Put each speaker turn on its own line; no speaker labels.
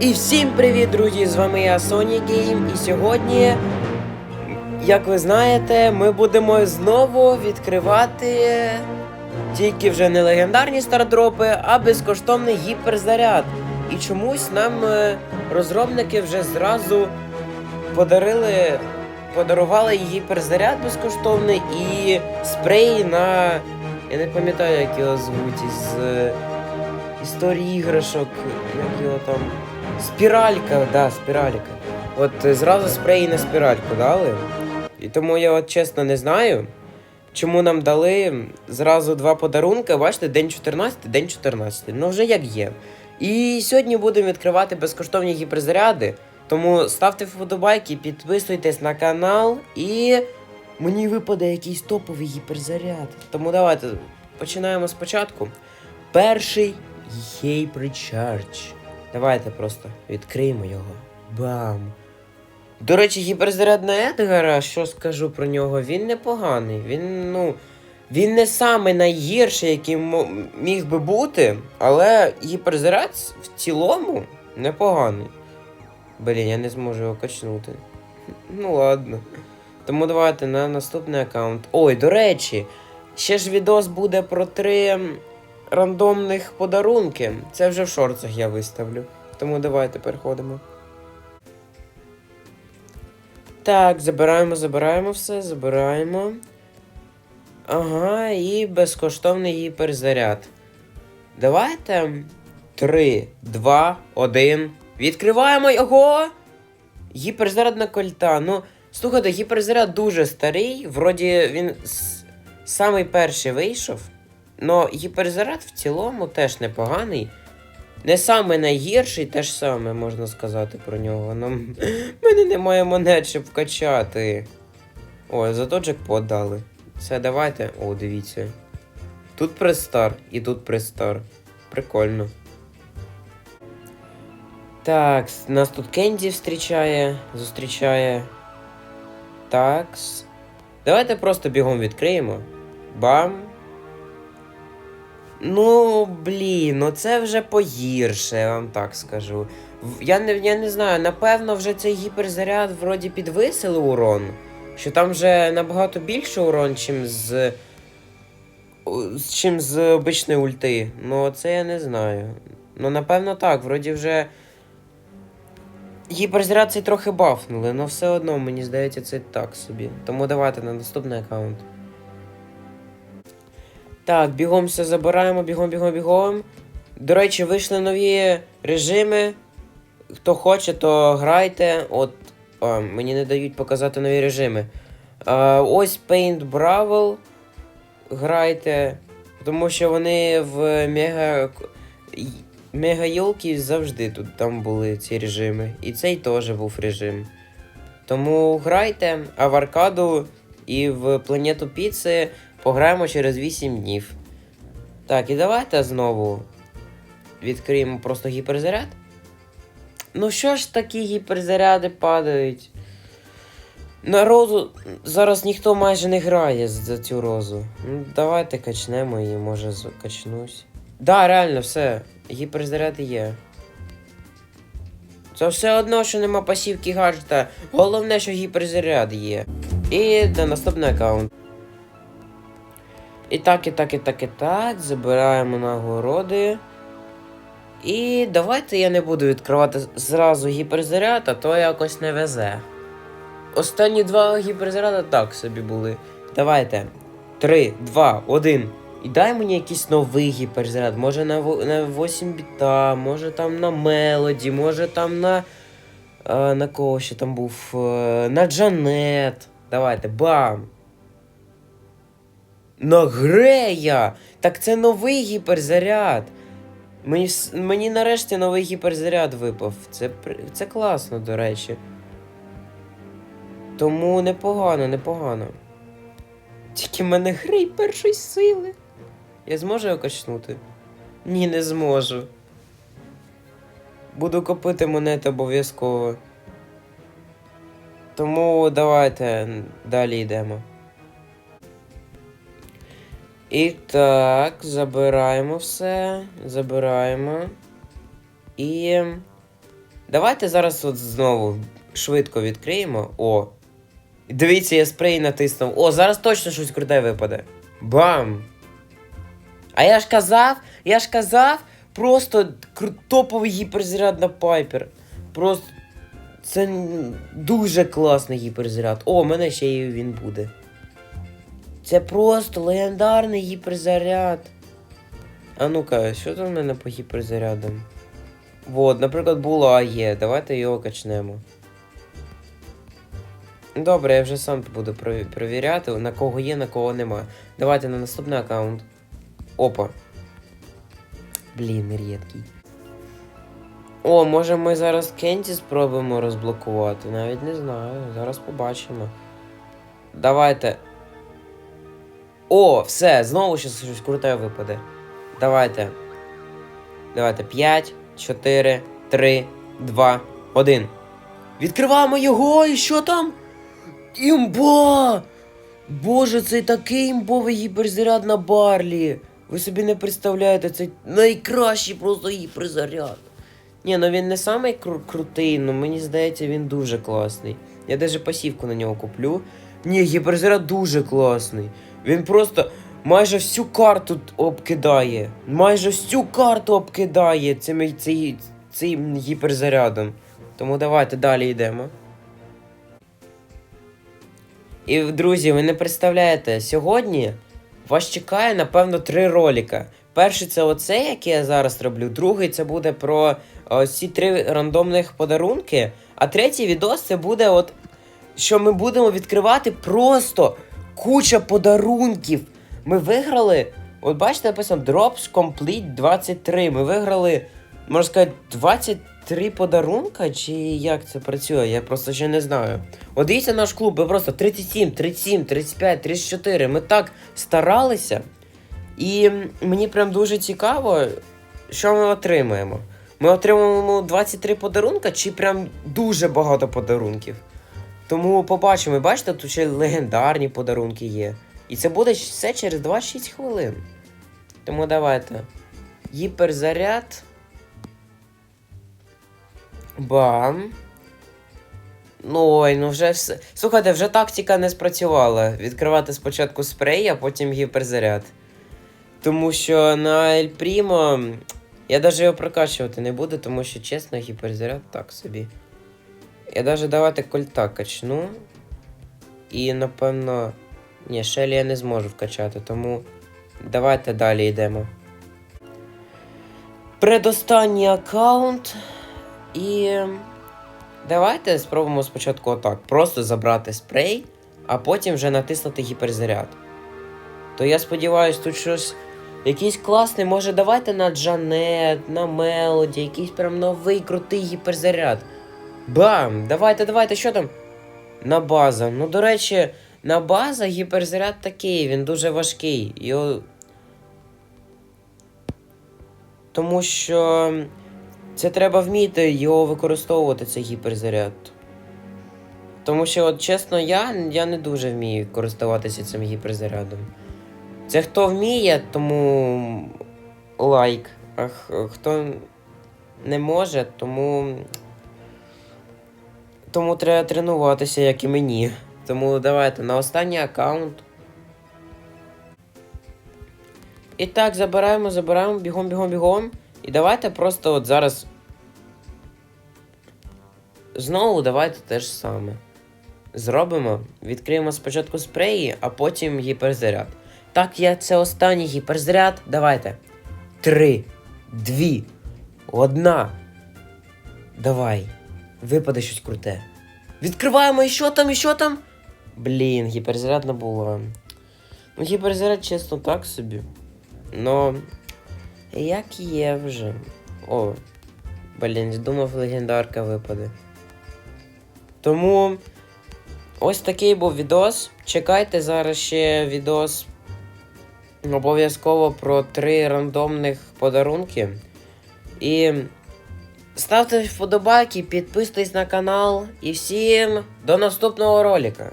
І всім привіт, друзі! З вами я Sony Game. І сьогодні, як ви знаєте, ми будемо знову відкривати тільки вже не легендарні стардропи, а безкоштовний гіперзаряд. І чомусь нам е, розробники вже зразу подарили, подарували гіперзаряд безкоштовний і спрей на. Я не пам'ятаю, як його звуть із е, історії іграшок, як його там. Спіралька, да, спіралька. От е, зразу спрей на спіральку дали. І тому я от чесно не знаю, чому нам дали зразу два подарунки. Бачите, день 14, день 14. Ну вже як є. І сьогодні будемо відкривати безкоштовні гіперзаряди. Тому ставте вподобайки, підписуйтесь на канал і мені випаде якийсь топовий гіперзаряд. Тому давайте починаємо спочатку. Перший Hypercharge. Давайте просто відкриємо його. Бам! До речі, гіперзаряд на Едгара, що скажу про нього, він непоганий. Він, ну. Він не самий найгірший, який міг би бути, але гіперзаряд в цілому непоганий. Блін, я не зможу його качнути. Ну ладно. Тому давайте на наступний аккаунт. Ой, до речі, ще ж відос буде про три рандомних подарунки. Це вже в шорцах я виставлю. Тому давайте переходимо. Так, забираємо, забираємо все, забираємо. Ага, і безкоштовний гіперзаряд. Давайте. 3, 2, 1. Відкриваємо його. Гіперзарядна кольта. Ну, слухайте, гіперзаряд дуже старий. Вроді він самий перший вийшов. Но гіперзаряд в цілому теж непоганий. Не самий найгірший, те ж саме можна сказати про нього. Ну, в мене немає монет, щоб вкачати. Ой, зато джекпот дали. Все, давайте. О, дивіться. Тут престар і тут престар. Прикольно. Так, нас тут Кенді зустрічає. Зустрічає. Такс. Давайте просто бігом відкриємо. Бам. Ну, блін, ну це вже погірше, я вам так скажу. Я не, я не знаю, напевно, вже цей гіперзаряд вроді підвисили урон. Що там вже набагато більше урон, чим з. чим з обичної ульти. Ну, це я не знаю. Ну, напевно, так, вроді вже. Гіперзаряд цей трохи бафнули, але все одно, мені здається, це так собі. Тому давайте на наступний аккаунт. Так, бігом все забираємо, бігом, бігом, бігом. До речі, вийшли нові режими. Хто хоче, то грайте. От а, мені не дають показати нові режими. А, ось Paint Brawl. Грайте. Тому що вони в мега. Мега Йолки завжди тут там були ці режими. І цей теж був режим. Тому грайте, а в аркаду і в планету Піци пограємо через 8 днів. Так, і давайте знову відкриємо просто гіперзаряд. Ну що ж такі гіперзаряди падають? На розу зараз ніхто майже не грає за цю розу. Ну, давайте качнемо її, може качнусь. Да, реально, все. Гіперзаряд є. Це все одно, що нема пасівки гаджета. Головне, що гіперзаряд є. І на наступний аккаунт. І так, і так, і так, і так. Забираємо нагороди. І давайте я не буду відкривати зразу гіперзаряд, а то якось не везе. Останні два гіперзаряди так собі були. Давайте. Три, два, один. І дай мені якийсь новий гіперзаряд. Може на, на 8 біта, може там на Мелоді, може там на. А, на кого ще там був? Е, На Джанет. Давайте, бам! На Грея! Так це новий гіперзаряд. Мені, мені нарешті новий гіперзаряд випав. Це, це класно, до речі. Тому непогано, непогано. Тільки в мене грей першої сили. Я зможу його качнути? Ні, не зможу. Буду копити монети обов'язково. Тому давайте далі йдемо. І так, забираємо все. Забираємо. І. Давайте зараз от знову швидко відкриємо. О. Дивіться, я спрей натиснув. О, зараз точно щось круте випаде. Бам! А я ж казав, я ж казав, просто топовий гіперзаряд на Пайпер. Просто це дуже класний гіперзаряд. О, у мене ще й він буде. Це просто легендарний гіперзаряд. А ну-ка, що там в мене по гіперзарядам? Вот, наприклад, було АЄ. Давайте його качнемо. Добре, я вже сам буду провіряти, на кого є, на кого нема. Давайте на наступний аккаунт. Опа. Блін, рідкий. О, може ми зараз Кенті спробуємо розблокувати? Навіть не знаю. Зараз побачимо. Давайте. О, все, знову щось щось круте випаде. Давайте. Давайте. 5, 4, 3, 2, 1. Відкриваємо його і що там? Імба! Боже, це такий імбовий гіперзаряд на Барлі. Ви собі не представляєте, це найкращий просто гіперзаряд. Ні, ну він не самий кру- крутий, але мені здається, він дуже класний. Я даже пасівку на нього куплю. Ні, гіперзаряд дуже класний. Він просто майже всю карту обкидає. Майже всю карту обкидає цим, цим, цим гіперзарядом. Тому давайте далі йдемо. І, друзі, ви не представляєте, сьогодні вас чекає, напевно, три ролика. Перший це оцей, який я зараз роблю. Другий це буде про ці три рандомних подарунки. А третій відос це буде, от що ми будемо відкривати просто куча подарунків. Ми виграли. От бачите, написано Drops Complete 23. Ми виграли, можна сказати, 23 подарунка, чи як це працює? Я просто ще не знаю. От дивіться наш клуб, ми просто 37, 37, 35, 34. Ми так старалися. І мені прям дуже цікаво, що ми отримаємо. Ми отримаємо 23 подарунка, чи прям дуже багато подарунків. Тому побачимо, бачите, тут ще легендарні подарунки є. І це буде все через 26 хвилин. Тому давайте. Гіперзаряд. Бам. Ну ой, ну вже все. Слухайте, вже тактика не спрацювала. Відкривати спочатку спрей, а потім гіперзаряд. Тому що на Ель Прімо я навіть його прокачувати не буду, тому що чесно, гіперзаряд так собі. Я навіть давати кольта качну. І напевно. Ні, Шелі я не зможу вкачати, тому давайте далі йдемо. Предостанній аккаунт. І. Давайте спробуємо спочатку отак. Просто забрати спрей, а потім вже натиснути гіперзаряд. То я сподіваюся, тут щось. Якийсь класний, може давайте на Джанет, на Мелоді, якийсь прям новий крутий гіперзаряд. Бам! Давайте, давайте, що там? На база. Ну, до речі, на база гіперзаряд такий, він дуже важкий. Його... Тому що це треба вміти його використовувати, цей гіперзаряд. Тому що, от чесно, я, я не дуже вмію користуватися цим гіперзарядом. Це хто вміє, тому лайк. А хто не може, тому. Тому треба тренуватися, як і мені. Тому давайте на останній аккаунт. І так, забираємо, забираємо, бігом, бігом, бігом. І давайте просто от зараз. Знову давайте те ж саме. Зробимо. Відкриємо спочатку спреї, а потім гіперзаряд. Так, я це останній гіперзаряд. Давайте. Три, дві, одна. Давай. Випаде щось круте. Відкриваємо і що там, і що там? Блін, гіперзаряд було. Ну, гіперзаряд, чесно, так собі. Но. Як є вже. О. Блін, думав, легендарка випаде. Тому. Ось такий був відос. Чекайте зараз ще відос. Обов'язково про три рандомних подарунки. І ставте вподобайки, підписуйтесь на канал. І всім до наступного ролика.